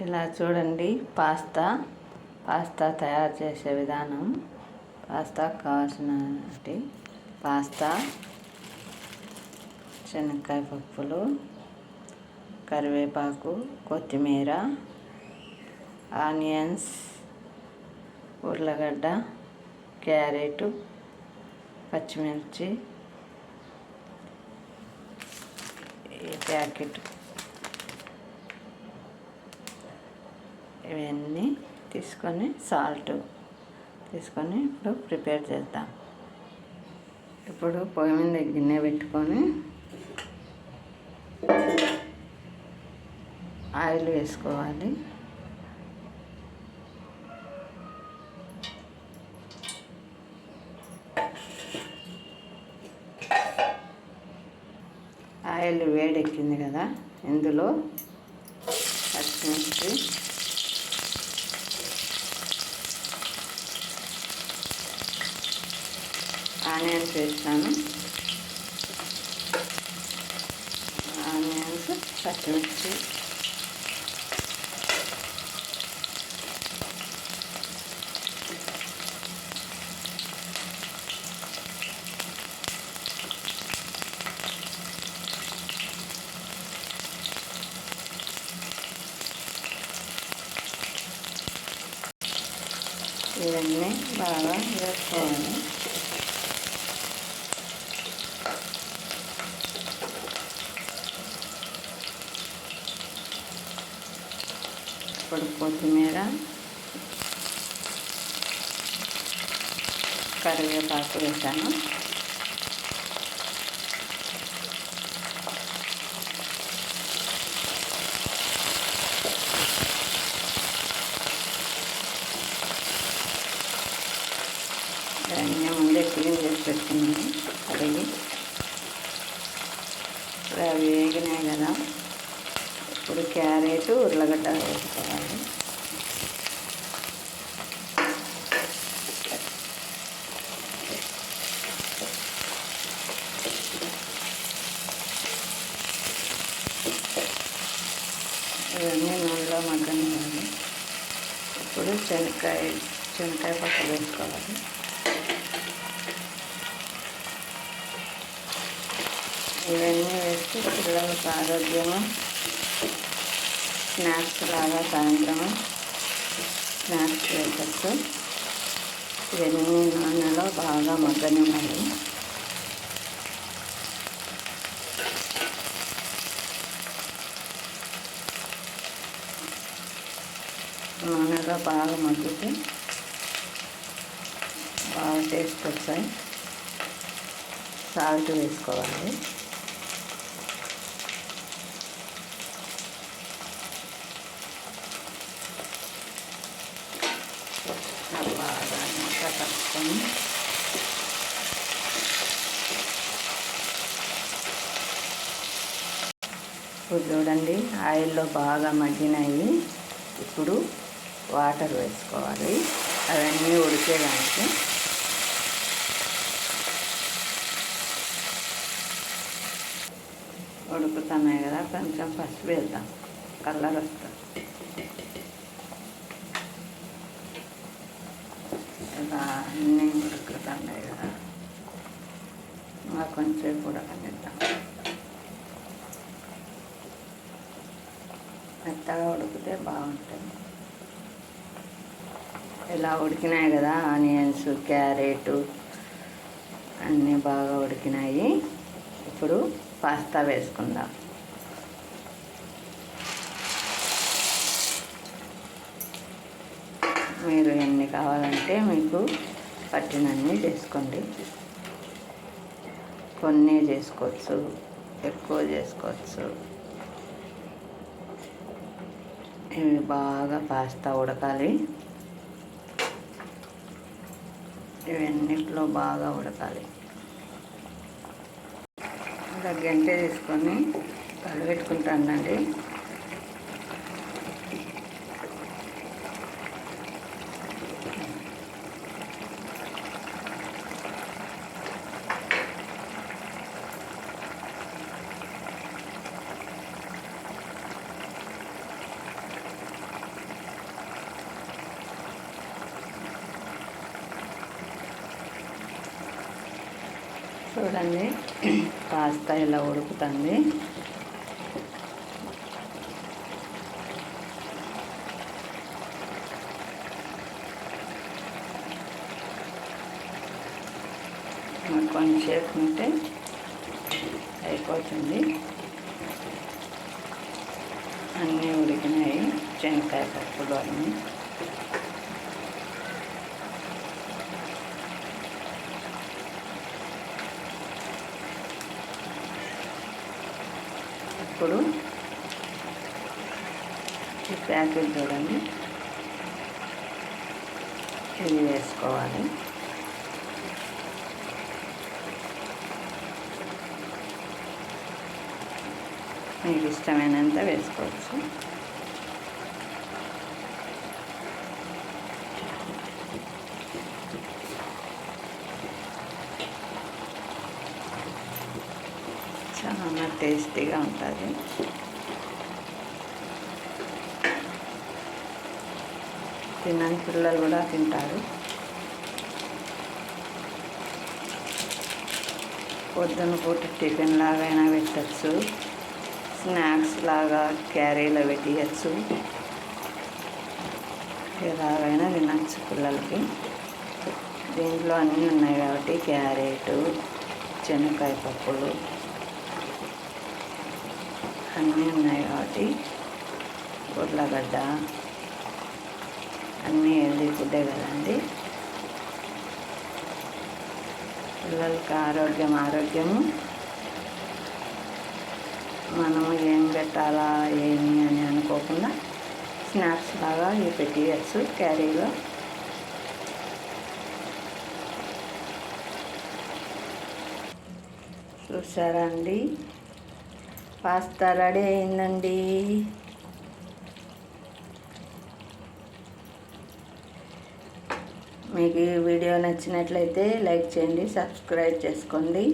ఇలా చూడండి pasta. Pasta తయారు చేసే విధానం. పాస్తా కావాల్సినటి పాస్తా శనక్కాయ పప్పులు కరివేపాకు కొత్తిమీర ఆనియన్స్ ఉర్లగడ్డ క్యారెట్ పచ్చిమిర్చి. ఈ ప్యాకెట్ ఇవన్నీ తీసుకొని సాల్ట్ తీసుకొని ఇప్పుడు ప్రిపేర్ చేద్దాం. ఇప్పుడు పొయ్యి మీద గిన్నె పెట్టుకొని ఆయిల్ వేసుకోవాలి. ఆయిల్ వేడెక్కింది కదా ఇందులో పచ్చిమిర్చి ఆనియన్స్ వేస్తాను ఆనియన్స్ పచ్చిమిర్చి ఇవన్నీ బాగా వేసుకోవాలి ఇప్పుడు కొత్తిమీర కరివేపాకు వేసాను దాన్ని ముందే క్లీన్ చేసి పెట్టుకున్నాను కడిగి ఇప్పుడు అవి వేగినాయి కదా ఇప్పుడు క్యారెట్ ఉర్లగడ్డ వేసుకోవాలి ఇవన్నీ నూనెలో మగ్గనివ్వాలి. ఇప్పుడు శనక్కాయ శనక్కాయ పప్పు వేసుకోవాలి. ఇవన్నీ వేసి పిల్లలకు ఆరోగ్యము స్నాక్స్ లాగా సాయంత్రం స్నాక్స్ వేసచ్చు ఇవన్నీ నూనెలో బాగా మగ్గనివ్వాలి. నూనెలో బాగా మగ్గితే బాగా టేస్ట్ వస్తాయి. సాల్ట్ వేసుకోవాలి బాగా ఇంకా ఇప్పుడు చూడండి ఆయిల్లో బాగా మగ్గినాయి. ఇప్పుడు వాటర్ వేసుకోవాలి. అవన్నీ ఉడికేదానికి. ఉడుకుతున్నాయి కదా కొంచెం పసుపు వేద్దాం. కలర్ వస్తుంది. ఇలా అన్నీ ఉడుకుతున్నాయి కదా. ఇంకా కొంచెం ఉడకనిద్దాం మెత్తగా ఉడికితే బాగుంటుంది. ఇలా ఉడికినాయి కదా ఆనియన్స్ క్యారెట్ అన్నీ బాగా ఉడికినాయి. ఇప్పుడు పాస్తా వేసుకుందాం. మీరు ఎన్ని కావాలంటే మీకు పట్టినన్ని చేసుకోండి. కొన్ని చేసుకోవచ్చు ఎక్కువ చేసుకోవచ్చు. ఇవి బాగా పాస్తా ఉడకాలి. ఇవన్నిట్లో బాగా ఉడకాలి. ఇంకా గంటె తీసుకొని కలిపెట్టుకుంటానండి చూడండి. పాస్తా ఇలా ఉడుకుతుంది. కొంచెంసేపు ఉంటే అయిపోతుంది. అన్నీ ఉడికినాయి. చెనక్కాయ పప్పులు అన్నీ ఇప్పుడు ఈ ప్యాకెట్ చూడండి. ఇది వేసుకోవాలి. మీకు ఇష్టమైనంత వేసుకోవచ్చు. టేస్టీగా ఉంటుంది. తినని పిల్లలు కూడా తింటారు. పొద్దున పూట టిఫిన్ లాగైనా పెట్టచ్చు. స్నాక్స్ లాగా క్యారీలో పెట్టియచ్చు. ఎలాగైనా తినచ్చు పిల్లలకి. దీంట్లో అన్నీ ఉన్నాయి కాబట్టి క్యారెట్ శనక్కాయ పప్పులు అన్నీ ఉన్నాయి కాబట్టి ఉర్లగడ్డ అన్నీ హెల్దీ ఫుడ్డే కదండి. పిల్లలకి ఆరోగ్యం ఆరోగ్యము. మనము ఏం పెట్టాలా ఏమి అని అనుకోకుండా స్నాక్స్ లాగా ఇవి పెట్టేయచ్చు క్యారీలో చూసారా అండి? పాస్తా రెడీ అయిందండి. మీకు ఈ వీడియో నచ్చినట్లయితే లైక్ చేయండి సబ్స్క్రైబ్ చేసుకోండి.